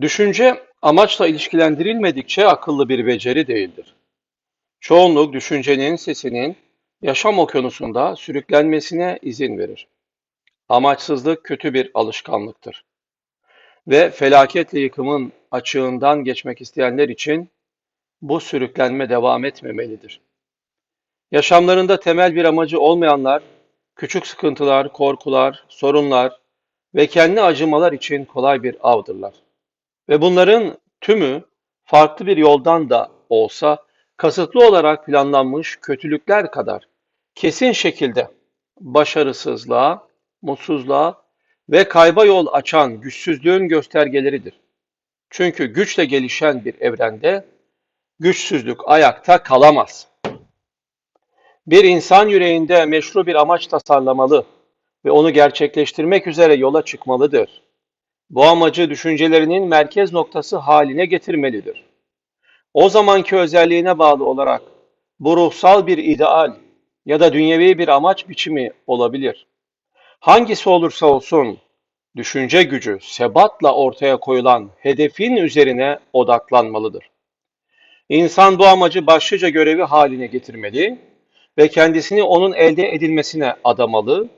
Düşünce amaçla ilişkilendirilmedikçe akıllı bir beceri değildir. Çoğunluk düşüncenin sesinin yaşam okyanusunda sürüklenmesine izin verir. Amaçsızlık kötü bir alışkanlıktır ve felaketle yıkımın açığından geçmek isteyenler için bu sürüklenme devam etmemelidir. Yaşamlarında temel bir amacı olmayanlar, küçük sıkıntılar, korkular, sorunlar ve kendi acımalar için kolay bir avdırlar. Ve bunların tümü farklı bir yoldan da olsa kasıtlı olarak planlanmış kötülükler kadar kesin şekilde başarısızlığa, mutsuzluğa ve kayba yol açan güçsüzlüğün göstergeleridir. Çünkü güçle gelişen bir evrende güçsüzlük ayakta kalamaz. Bir insan yüreğinde meşru bir amaç tasarlamalı ve onu gerçekleştirmek üzere yola çıkmalıdır. Bu amacı düşüncelerinin merkez noktası haline getirmelidir. O zamanki özelliğine bağlı olarak bu ruhsal bir ideal ya da dünyevi bir amaç biçimi olabilir. Hangisi olursa olsun düşünce gücü sebatla ortaya koyulan hedefin üzerine odaklanmalıdır. İnsan bu amacı başlıca görevi haline getirmeli ve kendisini onun elde edilmesine adamalı,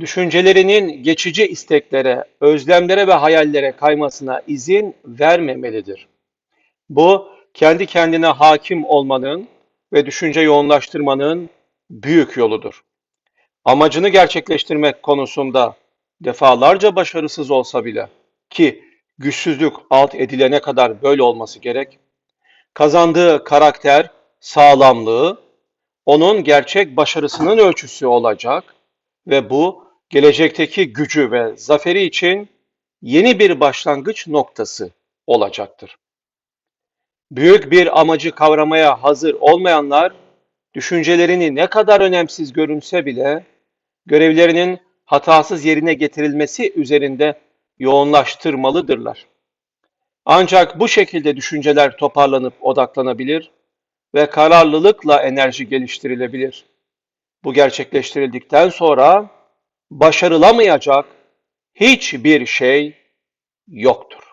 düşüncelerinin geçici isteklere, özlemlere ve hayallere kaymasına izin vermemelidir. Bu, kendi kendine hakim olmanın ve düşünce yoğunlaştırmanın büyük yoludur. Amacını gerçekleştirmek konusunda defalarca başarısız olsa bile ki güçsüzlük alt edilene kadar böyle olması gerek, kazandığı karakter, sağlamlığı onun gerçek başarısının ölçüsü olacak ve bu gelecekteki gücü ve zaferi için yeni bir başlangıç noktası olacaktır. Büyük bir amacı kavramaya hazır olmayanlar düşüncelerini ne kadar önemsiz görünse bile görevlerinin hatasız yerine getirilmesi üzerinde yoğunlaştırmalıdırlar. Ancak bu şekilde düşünceler toparlanıp odaklanabilir ve kararlılıkla enerji geliştirilebilir. Bu gerçekleştirildikten sonra başarılamayacak hiçbir şey yoktur.